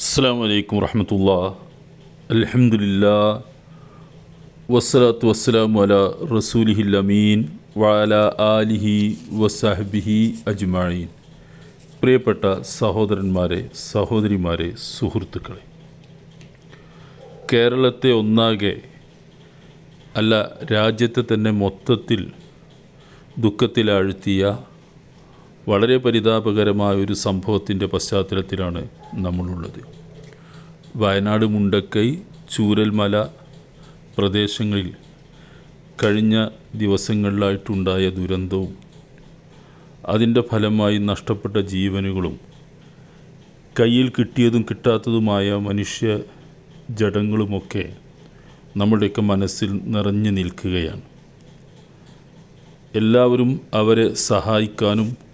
അസ്സാം വലൈക്കും വറഹമത്തുള്ള അലഹമുല്ല വസ്സലാത്തു വസ്സലാമു വല റസൂലിഹിൽ അമീൻ വാല ആലിഹി വസാഹബിഹി അജ്മഈൻ. പ്രിയപ്പെട്ട സഹോദരന്മാരെ സഹോദരിമാരെ സുഹൃത്തുക്കളെ കേരളത്തെ ഒന്നാകെ അല്ല രാജ്യത്തെ തന്നെ മൊത്തത്തിൽ ദുഃഖത്തിലാഴ്ത്തിയ വളരെ പരിതാപകരമായ ഒരു സംഭവത്തിന്റെ പശ്ചാത്തലത്തിലാണ് നമ്മളുള്ളത്. വയനാട് മുണ്ടക്കൈ ചൂരൽമല പ്രദേശങ്ങളിൽ കഴിഞ്ഞ ദിവസങ്ങളിലായിട്ടുണ്ടായ ദുരന്തവും അതിന്റെ ഫലമായി നഷ്ടപ്പെട്ട ജീവനുകളും കയ്യിൽ കിട്ടിയതും കിട്ടാത്തതുമായ മനുഷ്യ ജഡങ്ങളുമൊക്കെ നമ്മുടെയൊക്കെ മനസ്സിൽ നിറഞ്ഞു നിൽക്കുകയാണ്. എല്ലാവരും അവരെ സഹായിക്കാനും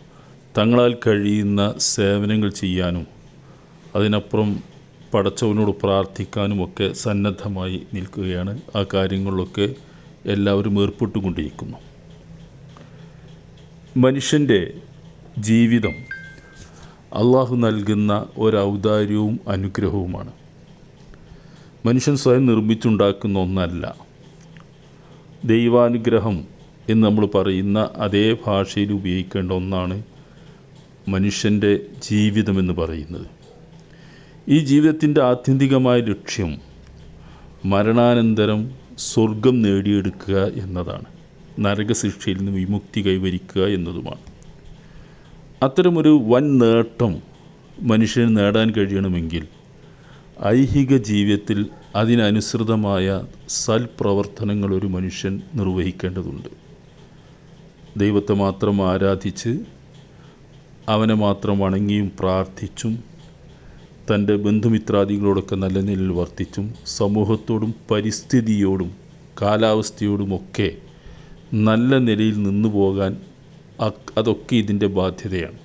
തങ്ങളാൽ കഴിയുന്ന സേവനങ്ങൾ ചെയ്യാനും അതിനപ്പുറം പടച്ചവനോട് പ്രാർത്ഥിക്കാനുമൊക്കെ സന്നദ്ധമായി നിൽക്കുകയാണ്. ആ കാര്യങ്ങളിലൊക്കെ എല്ലാവരും ഏർപ്പെട്ടുകൊണ്ടിരിക്കുന്നു. മനുഷ്യന്റെ ജീവിതം അള്ളാഹു നൽകുന്ന ഒരു ഔദാര്യവും അനുഗ്രഹവുമാണ്. മനുഷ്യൻ സ്വയം നിർമ്മിച്ചുണ്ടാക്കുന്ന ഒന്നല്ല. ദൈവാനുഗ്രഹം എന്ന് നമ്മൾ പറയുന്ന അതേ ഭാഷയിൽ ഉപയോഗിക്കേണ്ട ഒന്നാണ് മനുഷ്യന്റെ ജീവിതമെന്ന് പറയുന്നത്. ഈ ജീവിതത്തിന്റെ ആത്യന്തികമായ ലക്ഷ്യം മരണാനന്തരം സ്വർഗം നേടിയെടുക്കുക എന്നതാണ്. നരകശിക്ഷയിൽ നിന്ന് വിമുക്തി കൈവരിക്കുക എന്നതുമാണ്. അത്തരമൊരു വൻ നേട്ടം മനുഷ്യന് നേടാൻ കഴിയണമെങ്കിൽ ഐഹിക ജീവിതത്തിൽ അതിനനുസൃതമായ സൽപ്രവർത്തനങ്ങൾ ഒരു മനുഷ്യൻ നിർവഹിക്കേണ്ടതുണ്ട്. ദൈവത്തെ മാത്രം ആരാധിച്ച് അവനെ മാത്രം വണങ്ങിയും പ്രാർത്ഥിച്ചും തന്റെ ബന്ധുമിത്രാദികളോടൊക്കെ നല്ല നിലയിൽ വർത്തിച്ചും സമൂഹത്തോടും പരിസ്ഥിതിയോടും കാലാവസ്ഥയോടുമൊക്കെ നല്ല നിലയിൽ നിന്നു പോകാൻ അതൊക്കെ ഇതിന്റെ ബാധ്യതയാണ്.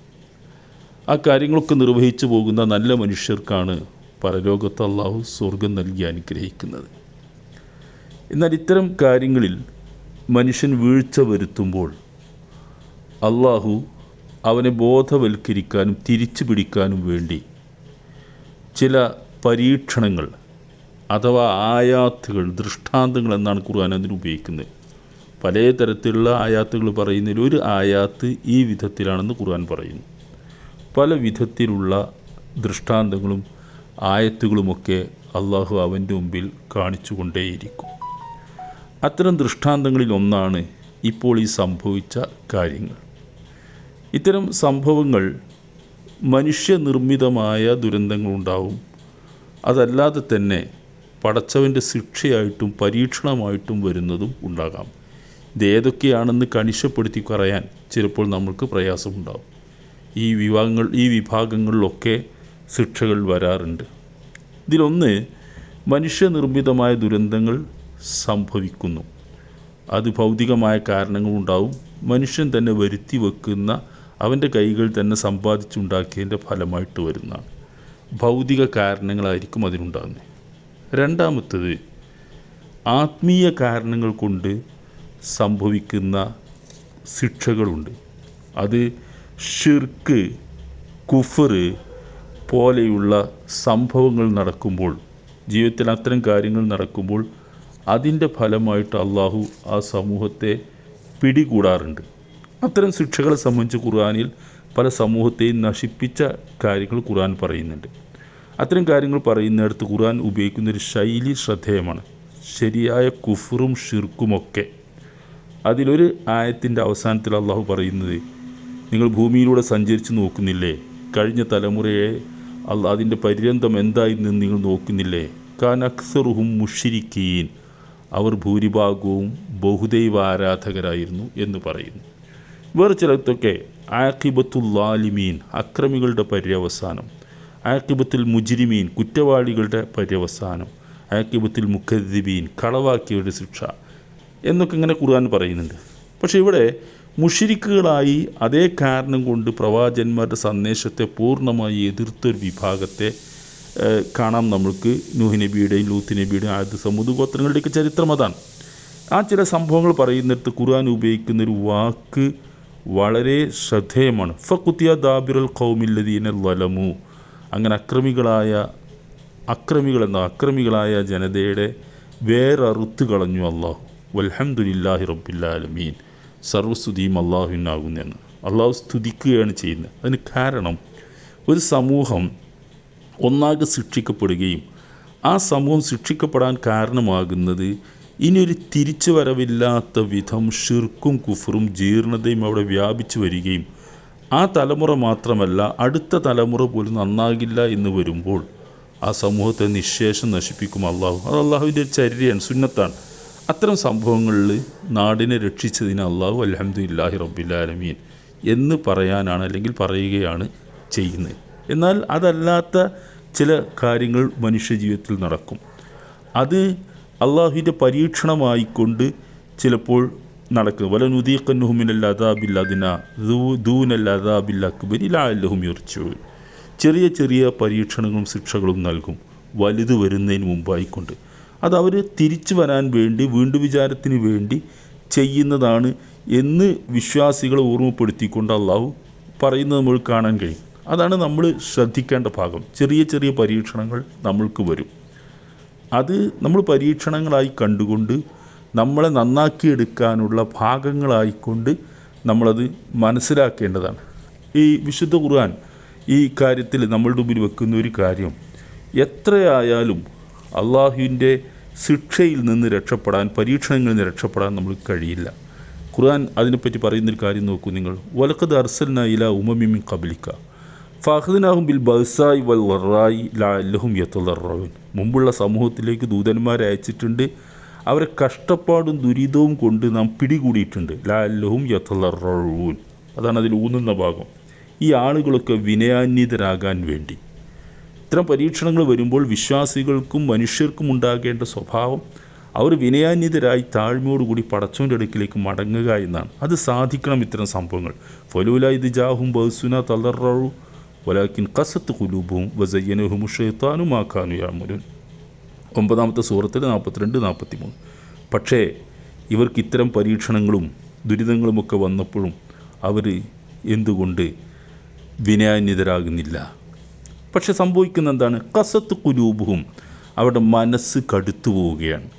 ആ കാര്യങ്ങളൊക്കെ നിർവഹിച്ചു പോകുന്ന നല്ല മനുഷ്യർക്കാണ് പരലോകത്ത് അള്ളാഹു സ്വർഗം നൽകി അനുഗ്രഹിക്കുന്നത്. എന്നാൽ ഇത്തരം കാര്യങ്ങളിൽ മനുഷ്യൻ വീഴ്ച വരുത്തുമ്പോൾ അള്ളാഹു അവനെ ബോധവൽക്കരിക്കാനും തിരിച്ചു പിടിക്കാനും വേണ്ടി. ചില പരീക്ഷണങ്ങൾ അഥവാ ആയാത്തുകൾ ദൃഷ്ടാന്തങ്ങൾ എന്നാണ് ഖുർആൻ അതിന് ഉപയോഗിക്കുന്നത്. പല തരത്തിലുള്ള ആയാത്തുകൾ പറയുന്നതിൽ ഒരു ആയാത്ത് ഈ വിധത്തിലാണെന്ന് ഖുർആൻ പറയുന്നു. പല വിധത്തിലുള്ള ദൃഷ്ടാന്തങ്ങളും ആയത്തുകളുമൊക്കെ അള്ളാഹു അവന്റെ മുമ്പിൽ കാണിച്ചു കൊണ്ടേയിരിക്കും അത്തരം ദൃഷ്ടാന്തങ്ങളിൽ ഒന്നാണ് ഇപ്പോൾ ഈ സംഭവിച്ച കാര്യങ്ങൾ. ഇത്തരം സംഭവങ്ങൾ മനുഷ്യനിർമ്മിതമായ ദുരന്തങ്ങളുണ്ടാവും. അതല്ലാതെ തന്നെ പടച്ചവന്റെ ശിക്ഷയായിട്ടും പരീക്ഷണമായിട്ടും വരുന്നതും ഉണ്ടാകാം. ഇത് ഏതൊക്കെയാണെന്ന് കണിശപ്പെടുത്തി പറയാൻ ചിലപ്പോൾ നമ്മൾക്ക് പ്രയാസമുണ്ടാകും ഈ വിഭാഗങ്ങൾ ഈ വിഭാഗങ്ങളിലൊക്കെ ശിക്ഷകൾ വരാറുണ്ട്. ഇതിലൊന്ന് മനുഷ്യനിർമ്മിതമായ ദുരന്തങ്ങൾ സംഭവിക്കുന്നു. അത് ഭൗതികമായ കാരണങ്ങളുണ്ടാവും. മനുഷ്യൻ തന്നെ വരുത്തി വെക്കുന്ന അവന്റെ കൈകൾ തന്നെ സമ്പാദിച്ചുണ്ടാക്കിയതിന്റെ ഫലമായിട്ട് വരുന്നതാണ്. ഭൗതിക കാരണങ്ങളായിരിക്കും അതിനുണ്ടാകുന്നത്. രണ്ടാമത്തത് ആത്മീയ കാരണങ്ങൾ കൊണ്ട് സംഭവിക്കുന്ന ശിക്ഷകളുണ്ട്. അത് ഷിർക്ക് കുഫർ പോലെയുള്ള സംഭവങ്ങൾ നടക്കുമ്പോൾ ജീവിതത്തിൽ അത്തരം കാര്യങ്ങൾ നടക്കുമ്പോൾ അതിന്റെ ഫലമായിട്ട് അള്ളാഹു ആ സമൂഹത്തെ പിടികൂടാറുണ്ട്. അത്തരം ശിക്ഷകളെ സംബന്ധിച്ച് ഖുർആാനിൽ പല സമൂഹത്തെയും നശിപ്പിച്ച കാര്യങ്ങൾ ഖുർആൻ പറയുന്നുണ്ട്. അത്തരം കാര്യങ്ങൾ പറയുന്നിടത്ത് ഖുർആൻ ഉപയോഗിക്കുന്ന ഒരു ശൈലി ശ്രദ്ധേയമാണ്. ശരിയായ കുഫറും ഷിർക്കുമൊക്കെ അതിലൊരു ആയത്തിന്റെ അവസാനത്തിൽ അള്ളാഹു പറയുന്നത് നിങ്ങൾ ഭൂമിയിലൂടെ സഞ്ചരിച്ച് നോക്കുന്നില്ലേ? കഴിഞ്ഞ തലമുറയെ അല്ല അതിന്റെ പര്യന്തം എന്തായിരുന്നു നിങ്ങൾ നോക്കുന്നില്ലേ? കാൻ അക്സറുഹും മുഷിരിക്കീൻ. അവർ ഭൂരിഭാഗവും ബഹുദൈവ ആരാധകരായിരുന്നു എന്ന് പറയുന്നു. വേറെ ചിലത്തൊക്കെ ആക്കിബത്തുല്ലാലിമീൻ അക്രമികളുടെ പര്യവസാനം. ആക്കിബത്തുൽ മുജിരിമീൻ കുറ്റവാളികളുടെ പര്യവസാനം. ആക്കിബത്തുൽ മുഖദ്ദിബീൻ കളവാക്കിയവരുടെ ശിക്ഷ. എന്നൊക്കെ ഇങ്ങനെ ഖുർആൻ പറയുന്നുണ്ട്. പക്ഷെ ഇവിടെ മുഷിരിക്കുകളായി അതേ കാരണം കൊണ്ട് പ്രവാചന്മാരുടെ സന്ദേശത്തെ പൂർണമായി എതിർത്തൊരു വിഭാഗത്തെ കാണാം നമ്മൾക്ക്. നൂഹ് നബിയുടെയും ലൂത്ത് നബിയുടെയും ആദ്യ സമൂഹ ഗോത്രങ്ങളുടെയൊക്കെ ചരിത്രം അതാണ്. ആ ചില സംഭവങ്ങൾ പറയുന്നിടത്ത് ഖുർആൻ ഉപയോഗിക്കുന്നൊരു വാക്ക് വളരെ ശ്രദ്ധേയമാണ്. ഫക്കുത്തിയ ദാബിറൽ ഖൗമില്ലദീന ലലമു അങ്ങനെ അക്രമികളായ അക്രമികളെന്ന അക്രമികളായ ജനതയുടെ വേററുത്ത് കളഞ്ഞു അള്ളാഹു. വൽഹംദുലില്ലാഹി റബ്ബില്ലാലമീൻ. സർവസ്തുതിയും അള്ളാഹുവിനാകുന്നെന്ന് അള്ളാഹു സ്തുതിക്കുകയാണ് ചെയ്യുന്നത്. അതിന് കാരണം ഒരു സമൂഹം ഒന്നാകെ ശിക്ഷിക്കപ്പെടുകയും ആ സമൂഹം ശിക്ഷിക്കപ്പെടാൻ കാരണമാകുന്നത് ഇനിയൊരു തിരിച്ചു വരവില്ലാത്ത വിധം ഷിർക്കും കുഫറും ജീർണതയും അവിടെ വ്യാപിച്ചു വരികയും ആ തലമുറ മാത്രമല്ല അടുത്ത തലമുറ പോലും നന്നാകില്ല എന്ന് വരുമ്പോൾ ആ സമൂഹത്തെ നിശേഷം നശിപ്പിക്കും അള്ളാഹു. അത് അള്ളാഹുവിന്റെ ഒരു സുന്നത്താണ്. അത്തരം സംഭവങ്ങളിൽ നാടിനെ രക്ഷിച്ചതിന് അള്ളാഹു അലഹമുല്ലാഹി റബ്ബില്ലാലമീൻ എന്ന് പറയാനാണ് അല്ലെങ്കിൽ പറയുകയാണ് ചെയ്യുന്നത്. എന്നാൽ അതല്ലാത്ത ചില കാര്യങ്ങൾ മനുഷ്യജീവിതത്തിൽ നടക്കും. അത് അള്ളാഹുവിന്റെ പരീക്ഷണമായിക്കൊണ്ട് ചിലപ്പോൾ നടക്കുന്നത് വല നുദീഖന്നുഹുമിനൽ അദാബിൽ അതിന ദൂനൽ അദാബിൽ അക്ബരി ലാല്ലഹും യുർച്ചൂൻ ചെറിയ ചെറിയ പരീക്ഷണങ്ങളും ശിക്ഷകളും നൽകും വലുത് വരുന്നതിന് മുമ്പായിക്കൊണ്ട്. അത് അവർ തിരിച്ചു വരാൻ വേണ്ടി വീണ്ടും വിചാരത്തിന് വേണ്ടി ചെയ്യുന്നതാണ് എന്ന് വിശ്വാസികളെ ഓർമ്മപ്പെടുത്തിക്കൊണ്ട് അള്ളാഹു പറയുന്നത് നമ്മൾ കാണാൻ കഴിയും. അതാണ് നമ്മൾ ശ്രദ്ധിക്കേണ്ട ഭാഗം. ചെറിയ ചെറിയ പരീക്ഷണങ്ങൾ നമ്മൾക്ക് വരും. അത് നമ്മൾ പരീക്ഷണങ്ങളായി കണ്ടുകൊണ്ട് നമ്മളെ നന്നാക്കിയെടുക്കാനുള്ള ഭാഗങ്ങളായിക്കൊണ്ട് നമ്മളത് മനസ്സിലാക്കേണ്ടതാണ്. ഈ വിശുദ്ധ ഖുർആൻ ഈ കാര്യത്തിൽ നമ്മളുടെ മുമ്പിൽ വെക്കുന്ന ഒരു കാര്യം എത്രയായാലും അള്ളാഹുവിന്റെ ശിക്ഷയിൽ നിന്ന് രക്ഷപ്പെടാൻ പരീക്ഷണങ്ങളിൽ നിന്ന് രക്ഷപ്പെടാൻ നമ്മൾ കഴിയില്ല. ഖുർആൻ അതിനെപ്പറ്റി പറയുന്നൊരു കാര്യം നോക്കൂ നിങ്ങൾ. വലക്കത് അർസൽന ഇല ഉമമിമിൻ കബലിക്ക ഫഹദിനാഹും ബിൽ ബസായി വൽ വറായി ലാല്ലഹും യത്തുലറവൻ മുമ്പുള്ള സമൂഹത്തിലേക്ക് ദൂതന്മാരെ അയച്ചിട്ടുണ്ട്. അവരെ കഷ്ടപ്പാടും ദുരിതവും കൊണ്ട് നാം പിടികൂടിയിട്ടുണ്ട്. ലാലഹും യത്തുലറവൂൻ അതാണ് അതിൽ ഊന്നുന്ന ഭാഗം. ഈ ആളുകളൊക്കെ വിനയാന്വിതരാകാൻ വേണ്ടി. ഇത്തരം പരീക്ഷണങ്ങൾ വരുമ്പോൾ വിശ്വാസികൾക്കും മനുഷ്യർക്കും ഉണ്ടാകേണ്ട സ്വഭാവം അവർ വിനയാന്വിതരായി താഴ്മയോടുകൂടി പടച്ചോന്റെ അടുക്കിലേക്ക് മടങ്ങുക എന്നാണ്. അത് സാധിക്കണം ഇത്തരം സംഭവങ്ങൾ. ഫലൂല ഇത് ജാഹും ബസുന തളറു വലാക്കിൻ കസത്ത് وزينهم الشيطان ما كانوا يعملون. ഒമ്പതാമത്തെ സൂറത്തിൽ നാൽപ്പത്തിരണ്ട് നാൽപ്പത്തി മൂന്ന് പക്ഷേ ഇവർക്ക് ഇത്തരം പരീക്ഷണങ്ങളും ദുരിതങ്ങളുമൊക്കെ വന്നപ്പോഴും അവർ എന്തുകൊണ്ട് വിനയാന്യതരാകുന്നില്ല പക്ഷെ സംഭവിക്കുന്ന എന്താണ്? കസത്ത് കുലൂബും അവരുടെ മനസ്സ് കടുത്തു പോവുകയാണ്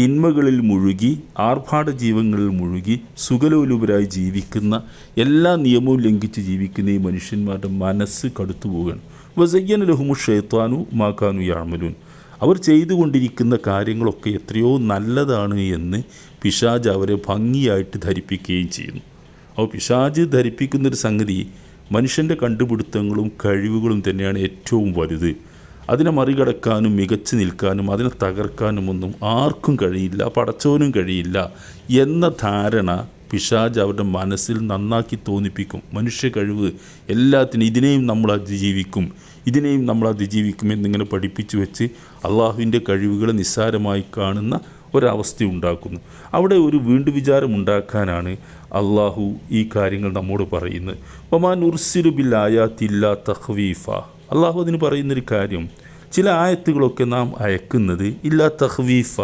തിന്മകളിൽ മുഴുകി ആർഭാട ജീവങ്ങളിൽ മുഴുകി സുഖലോലുപരായി ജീവിക്കുന്ന എല്ലാ നിയമവും ലംഘിച്ച് ജീവിക്കുന്ന ഈ മനുഷ്യന്മാരുടെ മനസ്സ് കടുത്തു പോവുകയാണ് വസയ്യൻ ലഹുമു ഷെയ്ത്താനു മാക്കാനു യാമലൂൻ. അവർ ചെയ്തുകൊണ്ടിരിക്കുന്ന കാര്യങ്ങളൊക്കെ എത്രയോ നല്ലതാണ് എന്ന് പിശാജ് അവരെ ഭംഗിയായിട്ട് ധരിപ്പിക്കുകയും ചെയ്യുന്നു. അപ്പോൾ പിശാജ് ധരിപ്പിക്കുന്നൊരു സംഗതി മനുഷ്യന്റെ കണ്ടുപിടുത്തങ്ങളും കഴിവുകളും തന്നെയാണ് ഏറ്റവും വലുത്. അതിനെ മറികടക്കാനും മികച്ചു നിൽക്കാനും അതിനെ തകർക്കാനും ഒന്നും ആർക്കും കഴിയില്ല പടച്ചവനും കഴിയില്ല എന്ന ധാരണ പിശാജ് അവരുടെ മനസ്സിൽ നന്നാക്കി തോന്നിപ്പിക്കും. മനുഷ്യ കഴിവ് എല്ലാത്തിനും ഇതിനെയും നമ്മൾ അതിജീവിക്കും ഇതിനെയും നമ്മൾ അതിജീവിക്കും എന്നിങ്ങനെ പഠിപ്പിച്ചു വെച്ച് അള്ളാഹുവിന്റെ കഴിവുകളെ നിസ്സാരമായി കാണുന്ന ഒരവസ്ഥ ഉണ്ടാക്കുന്നു. അവിടെ ഒരു വീണ്ടു വിചാരം ഉണ്ടാക്കാനാണ് അള്ളാഹു ഈ കാര്യങ്ങൾ നമ്മോട് പറയുന്നത്. ഒമാൻ ഉർസിലുബിൽ ആയാത്തില്ല തഹ്വീഫ അള്ളാഹു അതിന് പറയുന്നൊരു കാര്യം. ചില ആയത്തുകളൊക്കെ നാം അയക്കുന്നത് ഇല്ലാ തഹ്വീഫ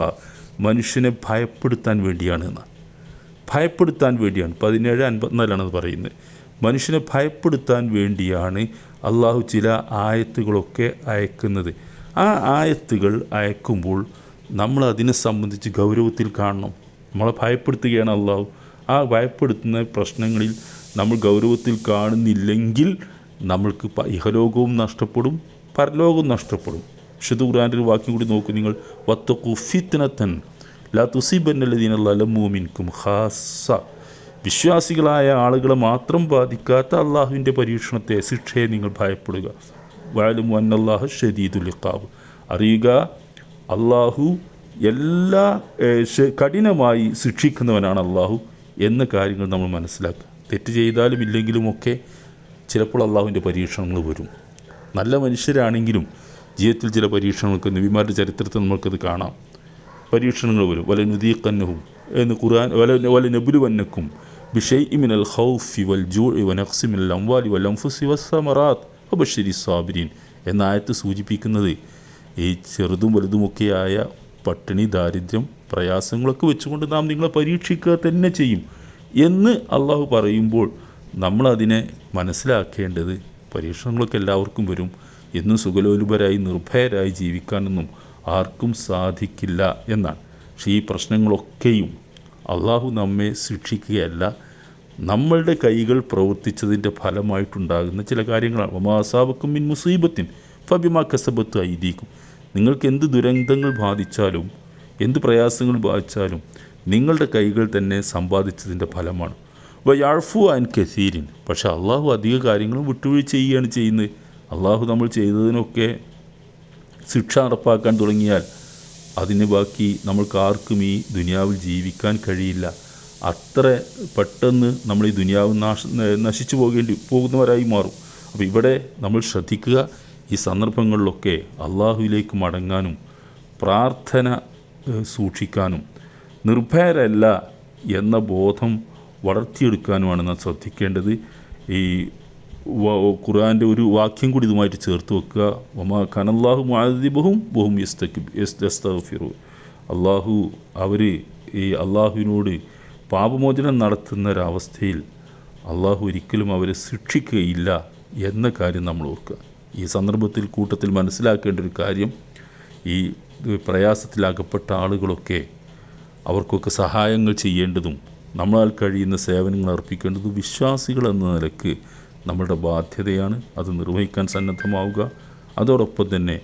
മനുഷ്യനെ ഭയപ്പെടുത്താൻ വേണ്ടിയാണ് ഭയപ്പെടുത്താൻ വേണ്ടിയാണ്. പതിനേഴ് അൻപത്തിനാലാണ് അത് പറയുന്നത്. മനുഷ്യനെ ഭയപ്പെടുത്താൻ വേണ്ടിയാണ് അള്ളാഹു ചില ആയത്തുകളൊക്കെ അയക്കുന്നത്. ആ ആയത്തുകൾ അയക്കുമ്പോൾ നമ്മൾ അതിനെ സംബന്ധിച്ച് ഗൗരവത്തിൽ കാണണം. നമ്മളെ ഭയപ്പെടുത്തുകയാണ് അള്ളാഹു. ആ ഭയപ്പെടുത്തുന്ന പ്രശ്നങ്ങളിൽ നമ്മൾ ഗൗരവത്തിൽ കാണുന്നില്ലെങ്കിൽ നമ്മൾക്ക് ഇഹലോകവും നഷ്ടപ്പെടും പരലോകവും നഷ്ടപ്പെടും. വിശുദ്ധ ഖുർആന്റെ ഒരു വാക്യം കൂടി നോക്കൂ നിങ്ങൾ. വത്തഖു ഫിത്നത്തൻ ലാ തുസീബന്നല്ലദീന ഹാസ വിശ്വാസികളായ ആളുകളെ മാത്രം ബാധിക്കാത്ത അള്ളാഹുവിന്റെ പരീക്ഷണത്തെ ശിക്ഷയെ നിങ്ങൾ ഭയപ്പെടുക. വാലും അന്നല്ലാഹു ഷദീദുൽ ഇഖാബ്. അറിയുക അള്ളാഹു എല്ലാ കഠിനമായി ശിക്ഷിക്കുന്നവനാണ് അള്ളാഹു എന്ന കാര്യങ്ങൾ നമ്മൾ മനസ്സിലാക്കുക. തെറ്റ് ചെയ്താലും ഇല്ലെങ്കിലുമൊക്കെ ചിലപ്പോൾ അള്ളാഹുവിന്റെ പരീക്ഷണങ്ങൾ വരും. നല്ല മനുഷ്യരാണെങ്കിലും ജീവിതത്തിൽ ചില പരീക്ഷണങ്ങൾക്ക് നബിമാരുടെ ചരിത്രത്തിൽ നമുക്കത് കാണാം. പരീക്ഷണങ്ങൾ വരും. വല നുദീഖന്നഹും എന്ന് ഖുർആൻ വല വല നബുലുവന്നക്കും ബിഷൈ മിനൽ ഹൗഫി വൽ ജൂ വനഖ്സി മിനൽ അംവാലി വൽ അംഫുസി വസ്സമറാത്ത് അബഷരി സാബിരീൻ എന്ന ആയത്ത് സൂചിപ്പിക്കുന്നത് ഈ ചെറുതും വലുതുമൊക്കെയായ പട്ടിണി ദാരിദ്ര്യം പ്രയാസങ്ങളൊക്കെ വെച്ചുകൊണ്ട് നാം നിങ്ങളെ പരീക്ഷിക്കുക തന്നെ ചെയ്യും എന്ന് അള്ളാഹു പറയുമ്പോൾ നമ്മളതിനെ മനസ്സിലാക്കേണ്ടത് പരീക്ഷണങ്ങളൊക്കെ എല്ലാവർക്കും വരും. എന്നും സുഖലോലുപരായി നിർഭയരായി ജീവിക്കാനൊന്നും ആർക്കും സാധിക്കില്ല എന്നാണ്. പക്ഷേ ഈ പ്രശ്നങ്ങളൊക്കെയും അള്ളാഹു നമ്മെ ശിക്ഷിക്കുകയല്ല നമ്മളുടെ കൈകൾ പ്രവർത്തിച്ചതിന്റെ ഫലമായിട്ടുണ്ടാകുന്ന ചില കാര്യങ്ങളാണ്. ഒമാസാബക്കും മിൻ മുസീബത്തിൻ ഫബിമാ കസബത്ത് ഐദീക്കും. നിങ്ങൾക്ക് എന്ത് ദുരന്തങ്ങൾ ബാധിച്ചാലും എന്ത് പ്രയാസങ്ങൾ ബാധിച്ചാലും നിങ്ങളുടെ കൈകൾ തന്നെ സമ്പാദിച്ചതിന്റെ ഫലമാണ്. വയാഴ്ഫു ആൻ കസീരിൻ. പക്ഷെ അള്ളാഹു അധിക കാര്യങ്ങളും വിട്ടുവീഴ്ച ചെയ്യുകയാണ് ചെയ്യുന്നത്. അള്ളാഹു നമ്മൾ ചെയ്തതിനൊക്കെ ശിക്ഷ നടപ്പാക്കാൻ തുടങ്ങിയാൽ അതിന് ബാക്കി നമ്മൾക്ക് ആർക്കും ഈ ദുനിയാവിൽ ജീവിക്കാൻ കഴിയില്ല. അത്ര പെട്ടെന്ന് നമ്മൾ ഈ ദുനിയാവ് നാശ നശിച്ചു പോകേണ്ടി പോകുന്നവരായി മാറും. അപ്പോൾ ഇവിടെ നമ്മൾ ശ്രദ്ധിക്കുക ഈ സന്ദർഭങ്ങളിലൊക്കെ അള്ളാഹുവിലേക്ക് മടങ്ങാനും പ്രാർത്ഥന സൂക്ഷിക്കാനും. നിർഭയരല്ല എന്ന ബോധം വളർത്തിയെടുക്കാനുമാണ് നാം ശ്രദ്ധിക്കേണ്ടത്. ഈ ഖുറാന്റെ ഒരു വാക്യം കൂടി ഇതുമായിട്ട് ചേർത്ത് വെക്കുക. ഒമാ കനല്ലാഹു മുഅദിബഹും ബഹും യസ്തഫിറു അള്ളാഹു അവർ ഈ അള്ളാഹുവിനോട് പാപമോചനം നടത്തുന്ന ഒരവസ്ഥയിൽ അള്ളാഹു ഒരിക്കലും അവരെ ശിക്ഷിക്കുകയില്ല എന്ന കാര്യം നമ്മൾ ഓർക്കുക. ഈ സന്ദർഭത്തിൽ കൂട്ടത്തിൽ മനസ്സിലാക്കേണ്ട ഒരു കാര്യം ഈ പ്രയാസത്തിലാകപ്പെട്ട ആളുകളൊക്കെ അവർക്കൊക്കെ സഹായങ്ങൾ ചെയ്യേണ്ടതും നമ്മളാൽ കഴിയുന്ന സേവനങ്ങൾ അർപ്പിക്കേണ്ടത് വിശ്വാസികൾ എന്ന നിലയ്ക്ക് നമ്മളുടെ ബാധ്യതയാണ്. അത് നിർവഹിക്കാൻ സന്നദ്ധമാവുക. അതോടൊപ്പം തന്നെ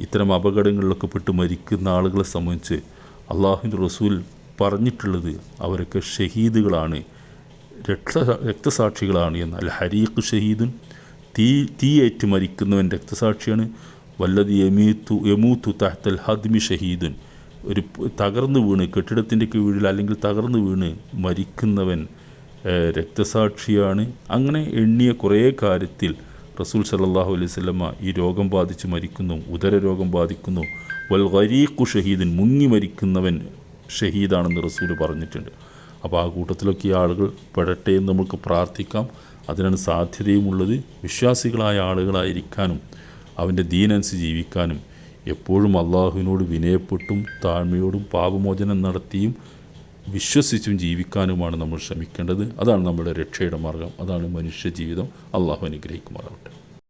ഇത്തരം അപകടങ്ങളിലൊക്കെ പെട്ട് മരിക്കുന്ന ആളുകളെ സംബന്ധിച്ച് അള്ളാഹുവിന്റെ റസൂൽ പറഞ്ഞിട്ടുള്ളത് അവരൊക്കെ ഷഹീദുകളാണ്. രക്ത രക്തസാക്ഷികളാണ് എന്നാൽ ഹരീഖ് ഷഹീദുൻ തീ തീയേറ്റ് മരിക്കുന്നവൻ രക്തസാക്ഷിയാണ്. വല്ലത് യമീത്തു യമൂത്തു തഹത്തൽ ഹദ്മി ഷഹീദുൻ. ഒരു തകർന്നു വീണ് കെട്ടിടത്തിന്റെ കീഴിൽ അല്ലെങ്കിൽ തകർന്നു വീണ് മരിക്കുന്നവൻ രക്തസാക്ഷിയാണ്. അങ്ങനെ എണ്ണിയ കുറേ കാര്യത്തിൽ റസൂൽ സല്ലല്ലാഹു അലൈഹി വസല്ലമ ഈ രോഗം ബാധിച്ച് മരിക്കുന്നു ഉദര രോഗം ബാധിക്കുന്നു. വൽ ഗരീഖു ഷഹീദൻ മുങ്ങി മരിക്കുന്നവൻ ഷഹീദാണെന്ന് റസൂൽ പറഞ്ഞിട്ടുണ്ട്. അപ്പോൾ ആ കൂട്ടത്തിലൊക്കെ ഈ ആളുകൾ പെടട്ടെ എന്ന് നമുക്ക് പ്രാർത്ഥിക്കാം. അതിനാണ് സാധ്യതയുമുള്ളത്. വിശ്വാസികളായ ആളുകളായിരിക്കാനും അവന്റെ ദീനനുസരിച്ച് ജീവിക്കാനും എപ്പോഴും അള്ളാഹുവിനോട് വിനയപ്പെട്ടും താഴ്മയോടും പാപമോചനം നടത്തിയും വിശ്വസിച്ചും ജീവിക്കാനുമാണ് നമ്മൾ ശ്രമിക്കേണ്ടത്. അതാണ് നമ്മുടെ രക്ഷയുടെ മാർഗം. അതാണ് മനുഷ്യ ജീവിതം. അള്ളാഹു അനുഗ്രഹിക്കുമാറാവട്ടെ.